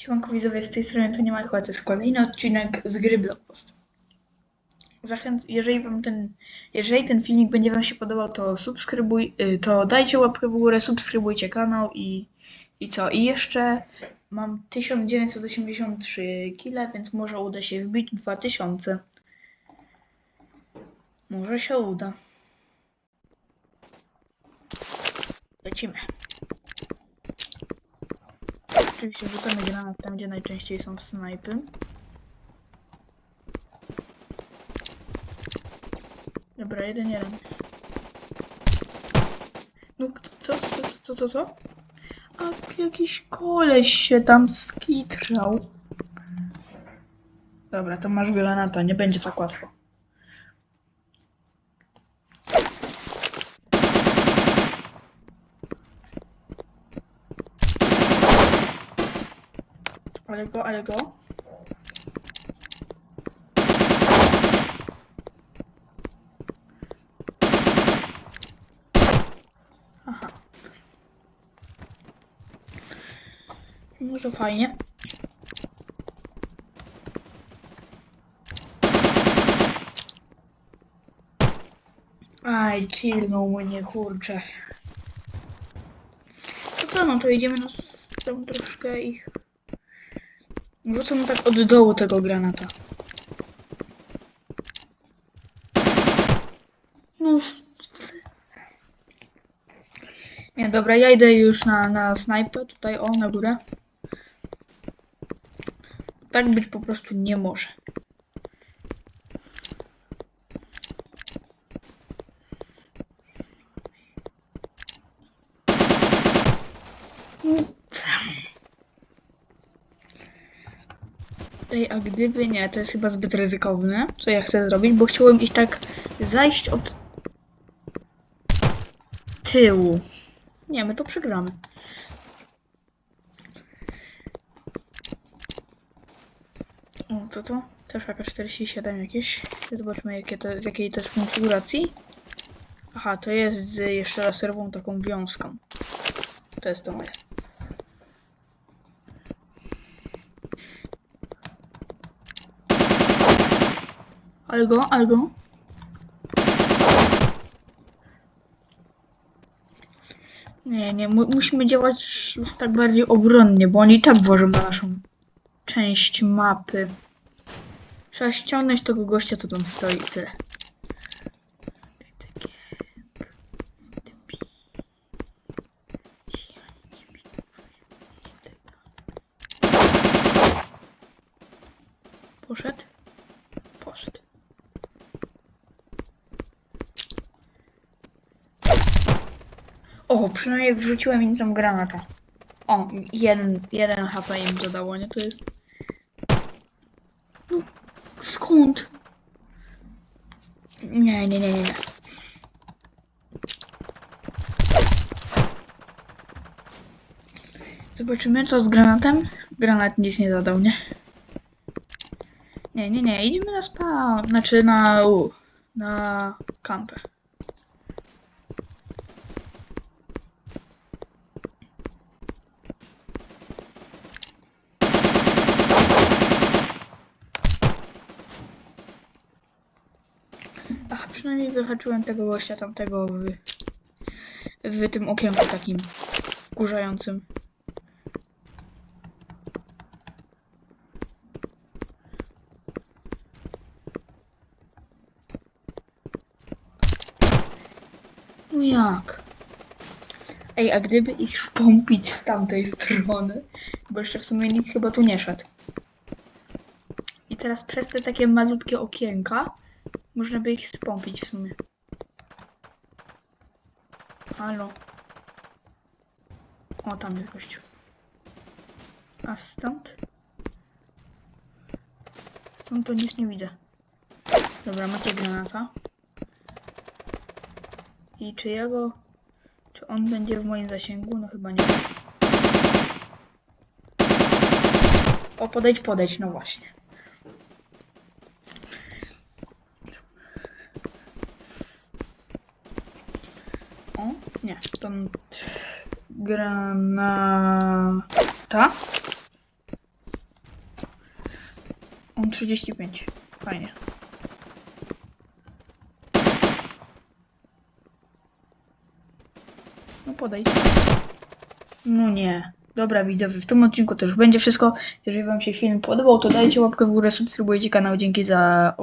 Siemanko widzowie, z tej strony to nie ma chyba, to jest kolejny odcinek z gry Blockpost. Zachęc, jeżeli wam ten, jeżeli ten filmik będzie wam się podobał, to subskrybuj, y, to dajcie łapkę w górę, subskrybujcie kanał i, i co? I jeszcze mam 1983 kile, więc może uda się wbić 2000. Może się uda. Lecimy. Oczywiście rzucamy granat tam, gdzie najczęściej są snajpy. Dobra, jeden, jeden. No, co, co, co, co, co? A jakiś koleś się tam skitrał. Dobra, to masz granata, nie będzie tak łatwo. Ale go, ale go. Aha. No to fajnie. Aj, chillnął mnie, kurczę. To co, no to idziemy na tam troszkę ich... Rzucę mu tak od dołu tego granata. No. Nie, dobra, ja idę już na, na snajpę. Tutaj, o, na górę. Tak być po prostu nie może. Ej, a gdyby nie, to jest chyba zbyt ryzykowne, co ja chcę zrobić, bo chciałem ich tak zajść od tyłu. Nie, my to przegramy. O, co to? Też jakaś 47 jakieś. Zobaczmy, jakie to, w jakiej to jest konfiguracji. Aha, to jest z jeszcze laserową taką wiązką. To jest to moje. Algo, algo. Nie, nie, mu musimy działać już tak bardziej obronnie, bo oni tak włożą na naszą część mapy. Trzeba ściągnąć tego gościa, co tam stoi i tyle. Poszedł. O, przynajmniej wrzuciłem im tam granata. O, jeden, jeden HP im dodało, nie? To jest... No, skąd? Nie, nie, nie, nie, nie. Zobaczymy, co z granatem. Granat nic nie dodał, nie? Nie, nie, nie, idziemy na spa, znaczy na u, na kampę. Ach, przynajmniej wyhaczyłem tego gościa tamtego w, w tym okienku takim wkurzającym. No jak? Ej, a gdyby ich spompić z tamtej strony? Bo jeszcze w sumie nikt chyba tu nie szedł. I teraz przez te takie malutkie okienka można by ich spompić w sumie. Halo. O, tam jest gościu. A stąd? Stąd to nic nie widzę. Dobra, macie granata. I czy jego... Czy on będzie w moim zasięgu? No chyba nie. O, podejdź, podejdź, no właśnie. O, nie, to granata. On 35. Fajnie. No podejdź. No nie. Dobra widzowie, w tym odcinku to już będzie wszystko. Jeżeli wam się film podobał, to dajcie łapkę w górę, subskrybujcie kanał. Dzięki za